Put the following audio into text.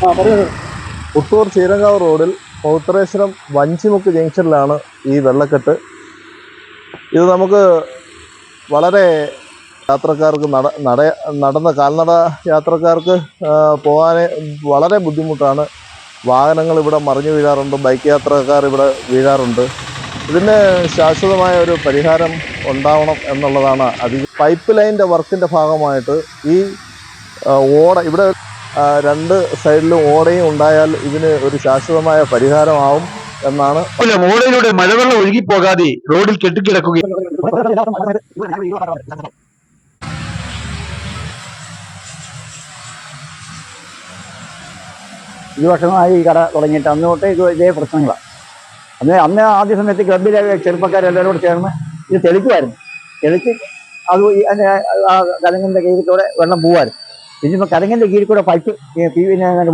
പുത്തൂർ ചീരങ്കാവ് റോഡിൽ പൗത്രേശ്വരം വഞ്ചിമുക്ക് ജംഗ്ഷനിലാണ് ഈ വെള്ളക്കെട്ട്. ഇത് നമുക്ക് വളരെ യാത്രക്കാർക്ക് നട നട നടന്ന കാൽനട യാത്രക്കാർക്ക് പോകാൻ വളരെ ബുദ്ധിമുട്ടാണ്. വാഹനങ്ങൾ ഇവിടെ മറിഞ്ഞു വീഴാറുണ്ട് ബൈക്ക് യാത്രക്കാർ ഇവിടെ വീഴാറുണ്ട്. ഇതിന് ശാശ്വതമായ ഒരു പരിഹാരം ഉണ്ടാവണം എന്നുള്ളതാണ് അധികം. പൈപ്പ് ലൈന്റെ വർക്കിന്റെ ഭാഗമായിട്ട് ഈ ഓട ഇവിടെ രണ്ട് സൈഡിലും ഓടയും ഉണ്ടായാൽ ഇതിന് ഒരു ശാശ്വതമായ പരിഹാരമാവും എന്നാണ് ഓടയിലൂടെ മഴവെള്ളം ഒഴുകിപ്പോകാതെ റോഡിൽ കെട്ടിക്കിടക്കുകയും ഈ വർഷമായി ഈ കട തുടങ്ങിയിട്ട് അന്ന് തൊട്ടേ ഇത് ഇതേ പ്രശ്നങ്ങളാണ് അന്ന് അന്ന് ആദ്യ സമയത്ത് ക്ലബിലെ ചെറുപ്പക്കാരെല്ലാവരും കൂടെ ചേർന്ന് ഇത് തെളിക്കുമായിരുന്നു തെളിച്ച് അത് ആ കലങ്ങിന്റെ കയ്യിലൂടെ വെള്ളം പോവായിരുന്നു ഇനിയിപ്പോൾ കലങ്ങിന്റെ കീഴിൽ കൂടെ പൈപ്പ് പിന്നെ